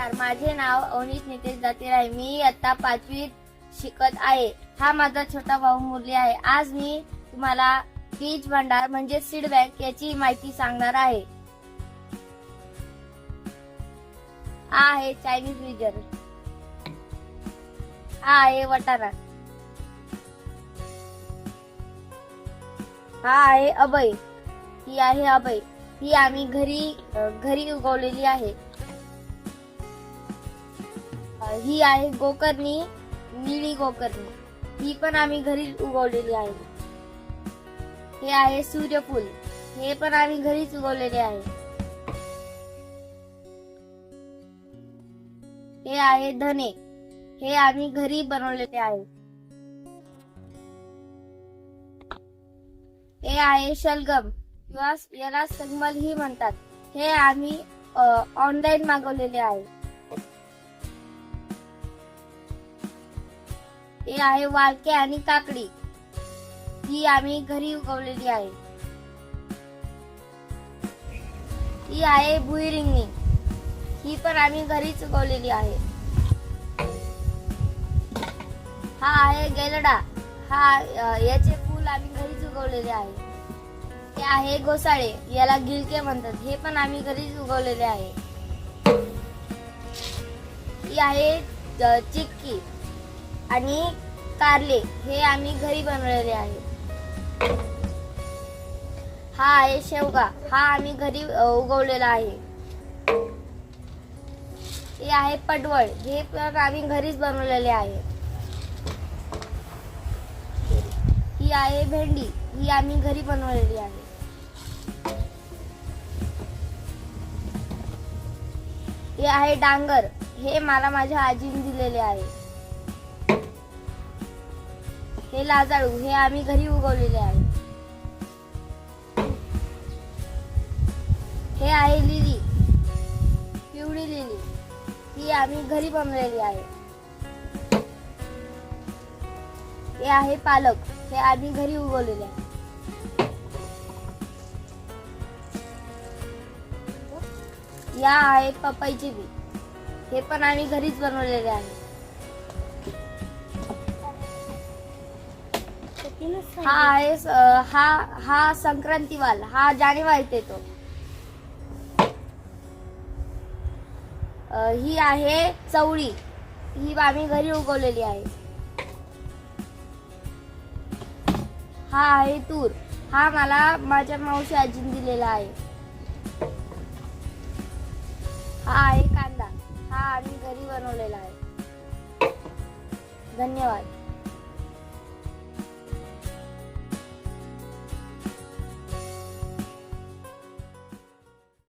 नमस्कार माझे नाव अवनीत नितेश जातीर आहे. मी आता पाचवीत शिकत आहे. हा माझा छोटा भाऊ मुरली आहे. आज मी तुम्हाला बीज भंडार म्हणजे सीड बँक याची माहिती सांगणार आहे. हा आहे चायनीज विजर हा आहे वटाणा. हा आहे अभय. ही आहे अभय. ही आम्ही घरी घरी उगवलेली आहे. ही आहे गोकर्णी निळी गोकर्णी. ही पण आम्ही घरीच उगवलेली आहे. हे आहे सूर्यफूल. हे पण आम्ही घरीच उगवलेले आहे. हे आहे धने. हे आम्ही घरी बनवलेले आहे. हे आहे शलगम. किंवा याला सगमल ही म्हणतात. हे आम्ही ऑनलाईन मागवलेले आहे. हे आहे वाळके आणि काकडी. ही आम्ही घरी उगवलेली आहे. ही आहे भुईरिंगणी. ही पण आम्ही घरीच उगवलेली आहे. हा आहे गेलडा. हा याचे फूल आम्ही घरीच उगवलेले आहे. हे आहे घोसाळे याला गिलके म्हणतात. हे पण आम्ही घरीच उगवलेले आहे. ही आहे चिक्की. आणि कारले हे आम्ही घरी बनवलेले आहे. हा आहे शेवगा. हा आम्ही घरी उगवलेला आहे. हे आहे पडवळ. हे पण आम्ही घरीच बनवलेले आहे. ही आहे भेंडी. ही आम्ही घरी बनवलेली आहे. हे आहे डांगर. हे मला माझ्या आजीने दिलेले आहे. हे लाजाळू हे आम्ही घरी उगवलेले आहे. हे आहे लिली. पिवळी लिली. ही आम्ही घरी बनवलेली आहे. हे आहे पालक. हे आम्ही घरी उगवलेले आहे. या आहे पपईचे बी. हे पण आम्ही घरीच बनवलेले आहे. हा आहे हा हा संक्रांतीवाल हा जानेवारीत येतो. ही आहे चवळी. ही आम्ही घरी उगवलेली आहे. हा आहे तूर. हा मला माझ्या मावशी आजीन दिलेला आहे. हा आहे कांदा. हा आम्ही घरी बनवलेला आहे. धन्यवाद.